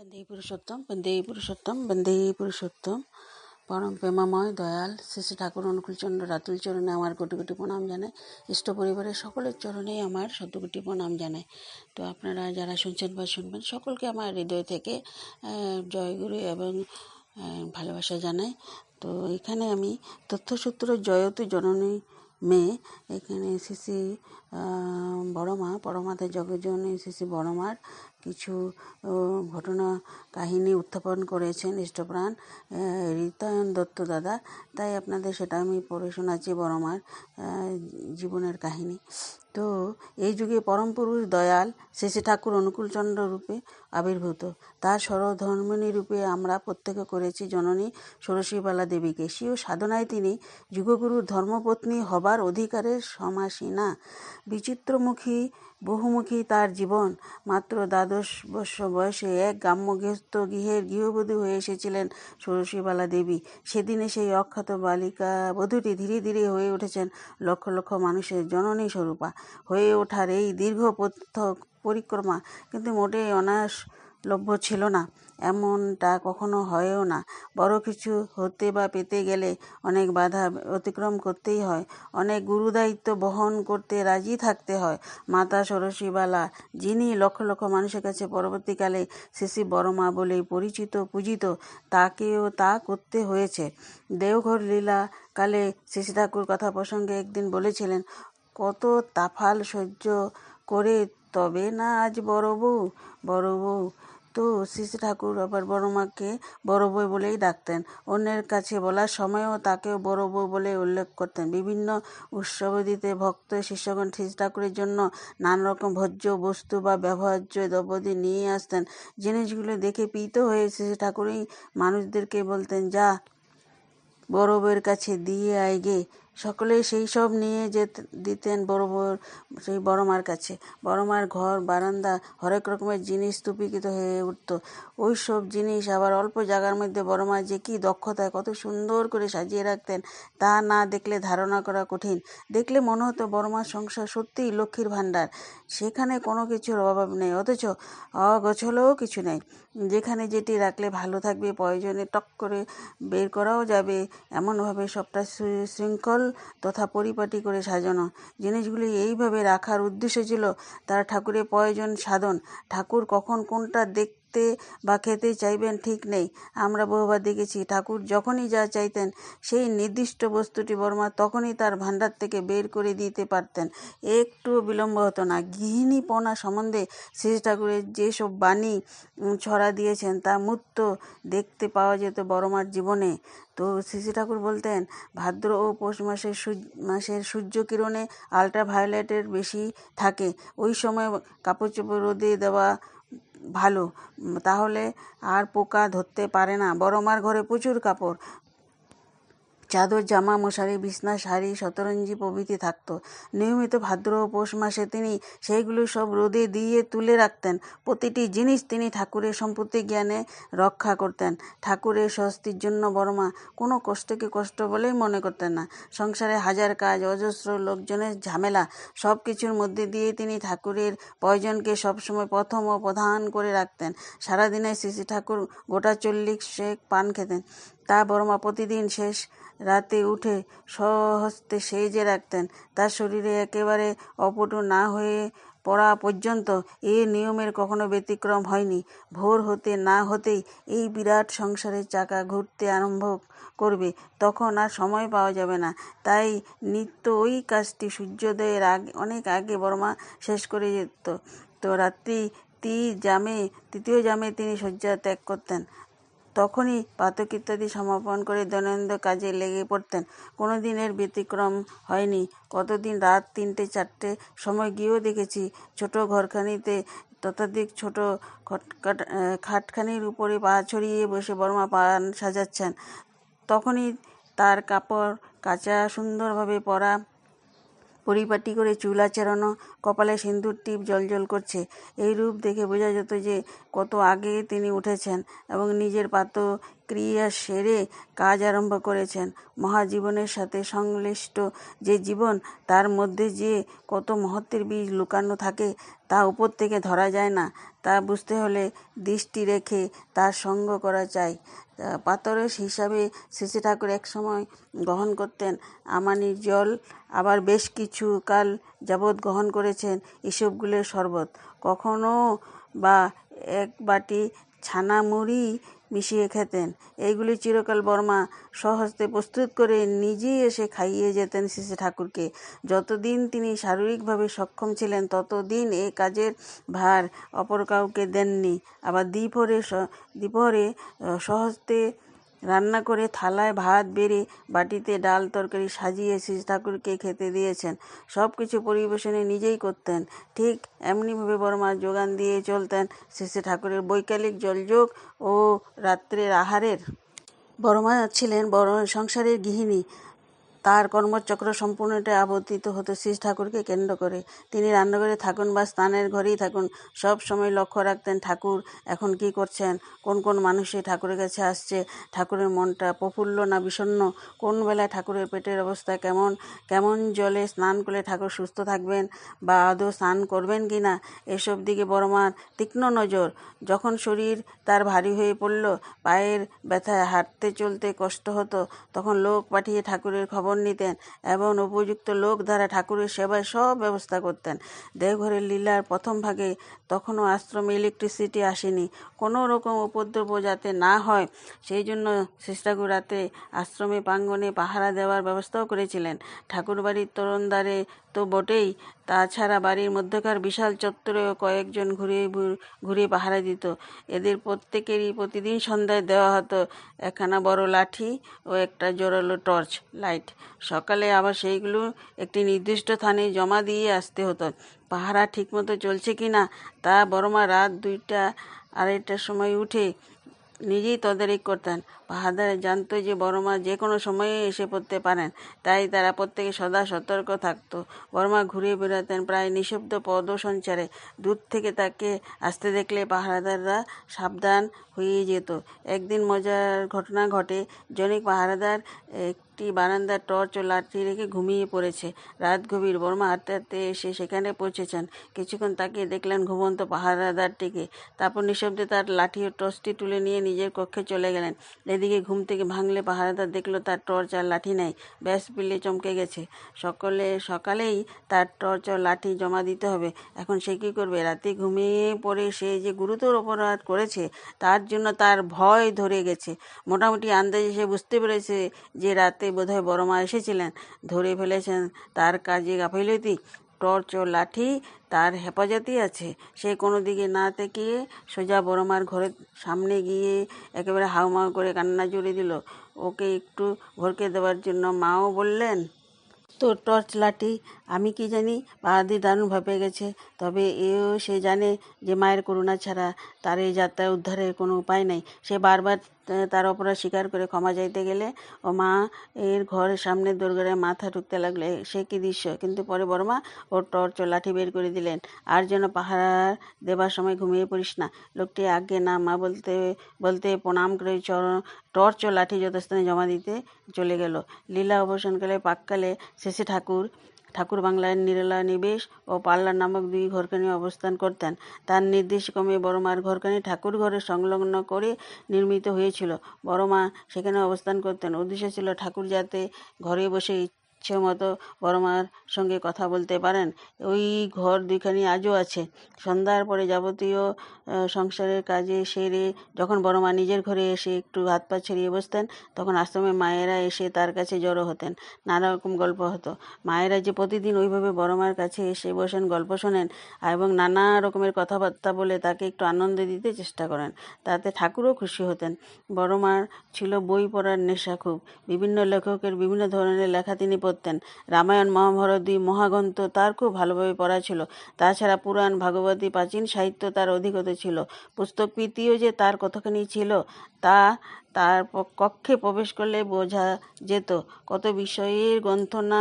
বন্দে পুরুষোত্তম বন্দে পুরুষোত্তম বন্দে পুরুষোত্তম। পরম প্রেমাময়, দয়াল, শ্রী ঠাকুর অনুকূলচন্দ্র রাতুল চরণে আমার কোটি কোটি প্রণাম জানাই। ইষ্ট পরিবারের সকলের চরণে আমার শত কোটি প্রণাম জানাই। তো আপনারা যারা শুনছেন বা শুনবেন, সকলকে আমার হৃদয় থেকে জয়গুরু এবং ভালোবাসা জানাই। তো এখানে আমি তথ্যসূত্র জয়তী জননী মেয়ে, এখানে শ্রী বড় মা পরমাতে জগজননী শ্রী বড় মার কিছু ঘটনা কাহিনী উত্থাপন করেছেন ইষ্টপ্রাণ ঋতায়ন দত্ত দাদা। তাই আপনাদের সেটা আমি পড়ে শোনাচ্ছি বড় মার জীবনের কাহিনী। তো, এই যুগে পরম পুরুষ দয়াল শেষে ঠাকুর অনুকূলচন্দ্র রূপে আবির্ভূত। তার সরধর্মিণী রূপে আমরা প্রত্যক্ষ করেছি জননী ষোড়শীবালা দেবীকে। স্বীয় সাধনায় তিনি যুগগুরুর ধর্মপত্নী হবার অধিকারের সমাসীনা। বিচিত্রমুখী বহুমুখী তার জীবন। মাত্র দ্বাদশ বর্ষ বয়সে এক গ্রাম্যগৃহস্থ গৃহের গৃহবধূ হয়ে এসেছিলেন ষোড়শীবালা দেবী। সেদিনে সেই অখ্যাত বালিকা বধূটি ধীরে ধীরে হয়ে উঠেছেন লক্ষ লক্ষ মানুষের জননী স্বরূপা। হয়ে ওঠার এই দীর্ঘ পথ পরিক্রমা কিন্তু মোটেই অনায়াসলভ্য ছিল না। এমনটা কখনো হয়ও না। বড় কিছু হতে বা পেতে গেলে অনেক বাধা অতিক্রম করতেই হয়। অনেক গুরুদায়িত্ব বহন করতে রাজি থাকতে হয়। মাতা সরসীবালা, যিনি লক্ষ লক্ষ মানুষের কাছে পরবর্তীকালে শিশি বড়মা বলে পরিচিত, পূজিত, তাকেও তা করতে হয়েছে। দেওঘর লীলা কালে শিশি ঠাকুর কথা প্রসঙ্গে একদিন বলেছিলেন, কত তাফাল সহ্য করে তবে না আজ বড় বউ? বড় বউ তো শিশু ঠাকুর আবার বড় মাকে বড় বই বলেই ডাকতেন। অন্যের কাছে বলার সময়ও তাকেও বড় বই বলে উল্লেখ করতেন। বিভিন্ন উৎসবদিতে ভক্ত শিষ্যগণ শিশু ঠাকুরের জন্য নানা রকম ভোজ্য বস্তু বা ব্যবহার্য দ্রব্যাদি নিয়ে আসতেন। জিনিসগুলো দেখে প্রীত হয়ে শিশু ঠাকুরই মানুষদেরকে বলতেন, যা বড় বউয়ের কাছে দিয়ে আয় গে। সকলে সেই সব নিয়ে যেতে, দিতেন বড় বউর সেই বড় মার কাছে। বড় মার ঘর, বারান্দা, হরেক রকমের জিনিস স্তূপীকৃত হয়ে উঠত। ওই সব জিনিস আবার অল্প জায়গার মধ্যে বড় মা যে কী দক্ষতায় কত সুন্দর করে সাজিয়ে রাখতেন, তা না দেখলে ধারণা করা কঠিন। দেখলে মনে হতো বড় মার সংসার সত্যিই লক্ষ্মীর ভাণ্ডার। সেখানে কোনো কিছুর অভাব নেই, অথচ অগোছলেও কিছু নেই। যেখানে যেটি রাখলে ভালো থাকবে, প্রয়োজনে টক করে বের করাও যাবে, এমনভাবে সবটা শৃঙ্খল তথা পরিপাটি করে সাজানো। জিনিসগুলি এইভাবে রাখার উদ্দেশ্য ছিল তারা ঠাকুরের প্রয়োজন সাধন। ঠাকুর কখন কোনটা দেখতে বা খেতে চাইবেন ঠিক নেই। আমরা বহুবার দেখেছি, ঠাকুর যখনই যা চাইতেন, সেই নির্দিষ্ট বস্তুটি বর্মা তখনই তার ভাণ্ডার থেকে বের করে দিতে পারতেন। একটুও বিলম্ব হতো না। গৃহিণীপনা সম্বন্ধে শ্রী ঠাকুরের যেসব বাণী ছড়া দিয়েছেন, তা মূর্ত দেখতে পাওয়া যেত বড়মার জীবনে। তো শ্রী ঠাকুর বলতেন, ভাদ্র ও পৌষ মাসের মাসের সূর্য কিরণে আলট্রাভায়োলেটের বেশি থাকে। ওই সময় কাপড় চোপড় রোদে দেওয়া ভালো তাহলে আর পোকা ধরতে পারে না। বড়মার ঘরে প্রচুর কাপড়। চাদর, জামা, মশারি, বিছনা, শাড়ি, শতরঞ্জি প্রভৃতি থাকত। নিয়মিত ভাদ্র ও পৌষ মাসে তিনি সেইগুলো সব রোদে দিয়ে তুলে রাখতেন। প্রতিটি জিনিস তিনি ঠাকুরের সম্পত্তি জ্ঞানে রক্ষা করতেন। ঠাকুরের স্বস্তির জন্য বড়মা কোনো কষ্টকে কষ্ট বলেই মনে করতেন না। সংসারে হাজার কাজ, অজস্র লোকজনের ঝামেলা সব কিছুর মধ্যে দিয়ে তিনি ঠাকুরের প্রয়োজনকে সবসময় প্রথম ও প্রধান করে রাখতেন। সারাদিনে শ্রী ঠাকুর গোটা চল্লিশ শেক পান খেতেন। তা বড়মা প্রতিদিন শেষ রাতে উঠে স্বহস্তে সেজে রাখতেন। তার শরীরে একেবারে অপটু না হয়ে পড়া পর্যন্ত এ নিয়মের কখনো ব্যতিক্রম হয়নি। ভোর হতে না হতেই এই বিরাট সংসারের চাকা ঘুরতে আরম্ভ করবে, তখন আর সময় পাওয়া যাবে না। তাই নিত্য ওই কাজটি সূর্যোদয়ের আগে, অনেক আগে বর্মা শেষ করে যেত। তো রাত্রি তি জামে, তৃতীয় জামে তিনি শয্যা ত্যাগ করতেন। তখনই পাতক ইত্যাদি সমাপন করে দৈনন্দিন কাজে লেগে পড়তেন। কোনো দিনের ব্যতিক্রম হয়নি। কতদিন? রাত তিনটে, চারটে সময় গিয়েও দেখেছি। ছোট ঘরখানিতে ততোধিক ছোট খাটখানির উপরে পা ছড়িয়ে বসে বর্মা পান সাজাচ্ছেন। তখনই তার কাপড় কাচা সুন্দরভাবে পরা পরিপাটি করে চুল আচড়ানো কপালে সিন্দুর টিপ জলজল করছে। এই রূপ দেখে বোঝা যেত যে কত আগে তিনি উঠেছেন এবং নিজের পাত ক্রিয়া সেরে কাজ আরম্ভ করেছেন। মহাজীবনের সাথে সংশ্লিষ্ট যে জীবন, তার মধ্যে যে কত মহত্বের বীজ লুকানো থাকে, তা উপর থেকে ধরা যায় না। তা বুঝতে হলে দৃষ্টি রেখে তার সঙ্গ করা চাই। পাতরস হিসাবে শ্রী ঠাকুর এক সময় গ্রহণ করতেন। আমানির জল আবার বেশ কিছু কাল যাবৎ গ্রহণ করেছেন ইসবগুলের শরবত। কখনো বা এক বাটি ছানা মুড়ি মিশিয়ে খেতেন। এইগুলি চিরকাল বর্মা স্বহস্তে প্রস্তুত করে নিজেই এসে খাইয়ে যেতেন শ্রী ঠাকুরকে। যতদিন তিনি শারীরিকভাবে সক্ষম ছিলেন, ততদিন এ কাজের ভার অপর কাউকে দেননি। আবার দ্বিপরে দ্বিপরে স্বহস্তে রান্না করে থালায় ভাত বেড়ে বাটিতে ডাল তরকারি সাজিয়ে শ্রী ঠাকুরকে খেতে দিয়েছেন। সব কিছু পরিবেশনে নিজেই করতেন। ঠিক এমনিভাবে বর্মা যোগান দিয়ে চলতেন। শ্রী ঠাকুরের বৈকালিক জলযোগ ও রাত্রের আহারের। বড়মা ছিলেন বড় সংসারের গৃহিণী। তার কর্মচক্র সম্পূর্ণটা আবর্তিত হতো শ্রী ঠাকুরকে কেন্দ্র করে। তিনি রান্নাঘরে থাকুন বা স্নানের ঘরেই থাকুন, সব সময় লক্ষ্য রাখতেন ঠাকুর এখন কি করছেন, কোন কোন মানুষে ঠাকুরের কাছে আসছে, ঠাকুরের মনটা প্রফুল্ল না বিষণ্ণ কোন বেলায় ঠাকুরের পেটের অবস্থা কেমন কেমন জলে স্নান করলে ঠাকুর সুস্থ থাকবেন বা আদৌ স্নান করবেন কি না, এসব দিকে বড়মার তীক্ষ্ণ নজর। যখন শরীর তার ভারী হয়ে পড়ল, পায়ের ব্যথায় হাঁটতে চলতে কষ্ট হতো, তখন লোক পাঠিয়ে ঠাকুরের খবর নিতেন এবং উপযুক্ত লোক দ্বারা ঠাকুরের সেবায় সব ব্যবস্থা করতেন। দেওঘরের লীলার প্রথম ভাগে তখনও আশ্রমে ইলেকট্রিসিটি আসেনি। কোনো রকম উপদ্রব যাতে না হয়, সেই জন্য শেষঠাকুর রাতে আশ্রমে প্রাঙ্গণে পাহারা দেওয়ার ব্যবস্থাও করেছিলেন। ঠাকুরবাড়ির তরুণদারে তো বটেই তাছাড়া বাড়ির মধ্যকার বিশাল চত্বরেও কয়েকজন ঘুরে ঘুর- পাহারা দিত। এদের প্রত্যেকেরই প্রতিদিন সন্ধ্যায় দেওয়া হতো একখানা বড় লাঠি ও একটা জোরালো টর্চ লাইট। সকালে আবার সেইগুলো একটি নির্দিষ্ট স্থানে জমা দিয়ে আসতে হতো। পাহারা ঠিকমতো চলছে কি না তা বড়মা রাত দুইটা আড়াইটার সময় উঠে নিজেই তদারকি করতেন। পাহাদারে জানতো যে বড়মা যে কোনো সময়ে এসে পড়তে পারেন, তাই তারা প্রত্যেকে সদা সতর্ক থাকতো। বড়মা ঘুরে বেড়াতেন প্রায় নিঃশব্দ পদসঞ্চারে। দূর থেকে তাকে আসতে দেখলে পাহারাদাররা সাবধান হয়ে যেত। একদিন মজার ঘটনা ঘটে। জনিক পাহারাদার একটি বারান্দার টর্চ ও লাঠি রেখে ঘুমিয়ে পড়েছে। রাত গভীর। বর্মা হাঁটতে হাঁটতে এসে সেখানে পৌঁছেছেন। কিছুক্ষণ তাকে দেখলেন ঘুমন্ত পাহারাদারটিকে তারপর নিঃশব্দে তার লাঠি ও টর্চটি তুলে নিয়ে নিজের কক্ষে চলে গেলেন। এদিকে ঘুম থেকে ভাঙলে পাহারাদার দেখল তার টর্চ আর লাঠি নেই। ব্যাস পিলে চমকে গেছে। সকলে, সকালেই তার টর্চ আর লাঠি জমা দিতে হবে। এখন সে কী করবে? রাতে ঘুমিয়ে পড়ে সে যে গুরুতর অপরাধ করেছে, তার জন্য তার ভয় ধরে গেছে। মোটামুটি আন্দাজে সে বুঝতে পেরেছে যে রাতে বোধহয় বড় মা এসেছিলেন। ধরে ফেলেছেন তার কাজে গাফিলতি। টর্চ ও লাঠি তার হেফাজতই আছে। সে কোনো দিকে না তেকিয়ে সোজা বড়মার ঘরের সামনে গিয়ে একেবারে হাউমাউ করে কান্না জুড়ে দিল। ওকে একটু ভরকে দেওয়ার জন্য মাও বললেন তো টর্চ লাঠি, আমি কি জানি? বাহাদি দারুণ ভেপে গেছে। তবে এও সে জানে যে মায়ের করুণা ছাড়া তার এই যাত্রা উদ্ধারের কোনো উপায় নেই। সে বারবার তার অপরাধ স্বীকার করে ক্ষমা চাইতে গেলে ও মা এর ঘরের সামনে দোরগড়ে মাথা ঢুকতে লাগলে। সে কি দৃশ্য? কিন্তু পরে বড়মা ওর টর্চ লাঠি বের করে দিলেন। আর যেন পাহারা দেবার সময় ঘুমিয়ে পড়িস না। লোকটি আগে না মা বলতে বলতে প্রণাম করে চরণ টর্চ ও লাঠি যথাস্থানে জমা দিতে চলে গেল। লীলা অবসানকালে পাককালে শেষে ঠাকুর ঠাকুর বাংলায় নিরলা নিবেশ ও পাল্লা নামক দুই ঘরখানি অবস্থান করতেন। তার নির্দেশক্রমে বড়মার ঘরখানি ঠাকুর ঘরে সংলগ্ন করে নির্মিত হয়েছিল। বড়মা সেখানে অবস্থান করতেন। উদ্দেশ্য ছিল ঠাকুর যাতে ঘরে বসে ইচ্ছে মতো বড়মার সঙ্গে কথা বলতে পারেন। ওই ঘর দুইখানি আজও আছে। সন্ধ্যার পরে যাবতীয় সংসারের কাজে সেরে যখন বড়মা নিজের ঘরে এসে একটু হাত পা ছড়িয়ে বসতেন, তখন আশ্রমে মায়েরা এসে তার কাছে জড়ো হতেন। নানা রকম গল্প হতো। মায়েরা যে প্রতিদিন ওইভাবে বড়মার কাছে এসে বসেন, গল্প শোনেন এবং নানা রকমের কথাবার্তা বলে তাকে একটু আনন্দ দিতে চেষ্টা করেন, তাতে ঠাকুরও খুশি হতেন। বড়মার ছিল বই পড়ার নেশা খুব। বিভিন্ন লেখকের বিভিন্ন ধরনের লেখা তিনি পড়তেন রামায়ণ, মহাভারতী, মহাগ্রন্থ তার খুব ভালোভাবে পড়া ছিল। তাছাড়া পুরাণ, ভাগবতী, প্রাচীন সাহিত্য তার অধিগত ছিল। পুস্তক প্রীতিও যে তার কতখানি ছিল, তা তার কক্ষে প্রবেশ করলে বোঝা যেত কত বিষয়ের গ্রন্থনা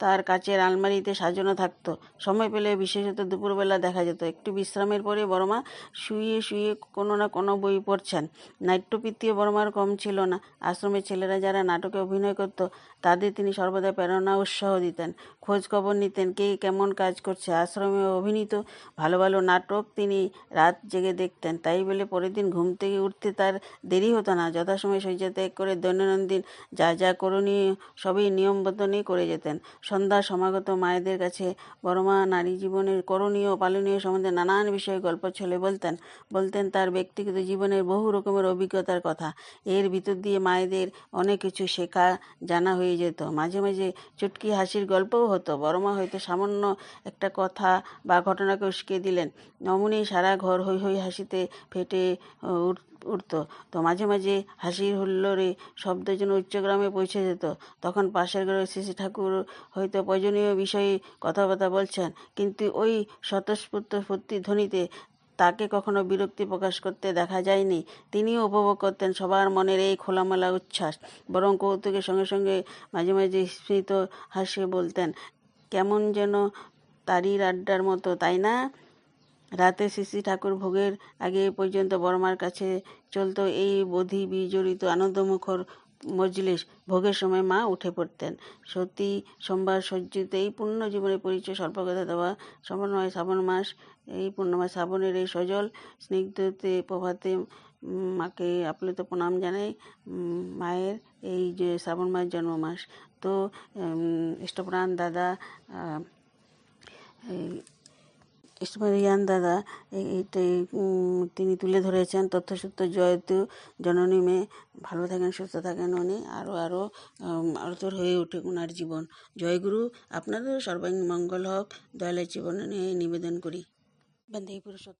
তার কাচের আলমারিতে সাজানো থাকতো। সময় পেলে বিশেষত দুপুরবেলা দেখা যেত। একটু বিশ্রামের পরে বড়মা শুয়ে শুয়ে কোনো না কোনো বই পড়ছেন। নাট্যপ্রীতিও বড়মার কম ছিল না। আশ্রমের ছেলেরা যারা নাটকে অভিনয় করত, তাদের তিনি সর্বদা প্রেরণা উৎসাহ দিতেন। খোঁজ খবর নিতেন কে কেমন কাজ করছে। আশ্রমে অভিনীত ভালো ভালো নাটক তিনি রাত জেগে দেখতেন। তাই বলে পরের দিন ঘুম থেকে উঠতে তার দেরি হতো না। যথাসময়ে শয্যা ত্যাগ করে দৈনন্দিন যা যা করণীয় সবই নিয়মবদ্ধনই করে যেতেন। সন্ধ্যা সমাগত মায়েদের কাছে বড়মা নারী জীবনের করণীয় পালনীয় সম্বন্ধে নানান বিষয়ে গল্প ছলে বলতেন। বলতেন তার ব্যক্তিগত জীবনের বহু রকমের অভিজ্ঞতার কথা। এর ভিতর দিয়ে মায়েদের অনেক কিছু শেখা জানা হয়ে যেত। মাঝে মাঝে চুটকি হাসির গল্পও হতো। বড়মা হয়তো সামান্য একটা কথা বা ঘটনাকে উস্কে দিলেন। অমনি সারা ঘর হৈ হৈ হাসিতে ফেটে উঠ উঠত। তো মাঝে মাঝে হাসির হুল্লোড়ে শব্দ যেন উচ্চগ্রামে পৌঁছে যেত। তখন পাশের ঘরের শ্রী ঠাকুর হয়তো প্রয়োজনীয় বিষয়ে কথাবার্তা বলছেন, কিন্তু ওই স্বতঃস্ফূর্ত ধ্বনিতে তাকে কখনো বিরক্তি প্রকাশ করতে দেখা যায়নি। তিনিও উপভোগ করতেন সবার মনের এই খোলামেলা উচ্ছ্বাস, বরং কৌতুকের সঙ্গে সঙ্গে মাঝে মাঝে স্মৃত হাসে বলতেন, কেমন যেন তারির আড্ডার মতো, তাই না? রাতে শ্রী ঠাকুর ভোগের আগে পর্যন্ত বর্মার কাছে চলতো এই বোধি বিজড়িত আনন্দমুখর মজলিস। ভোগের সময় মা উঠে পড়তেন। সতী সোমবার সজ্জিত এই পূর্ণ জীবনের পরিচয় স্বল্পকথা দেওয়া সমন্বয় শ্রাবণ মাস। এই পূর্ণমাস শ্রাবণের এই সজল স্নিগ্ধতে প্রভাতে মাকে আপ্লুত প্রণাম জানাই মায়ের এই যে শ্রাবণ মাস জন্ম মাস তো ইষ্টপ্রাণ দাদা ইসমাইলিয়ান দাদা এইটাই তিনি তুলে ধরেছেন তথ্যসূত্র জয়তু জননী মেয়ে ভালো থাকেন, সুস্থ থাকেন উনি। আরও আরও আরতর হয়ে ওঠে ওনার জীবন। জয়গুরু আপনাদের সর্বাঙ্গীন মঙ্গল হোক। দয়ালের জীবনে নিয়ে নিবেদন করি। বন্দে পুরুষোত্তম।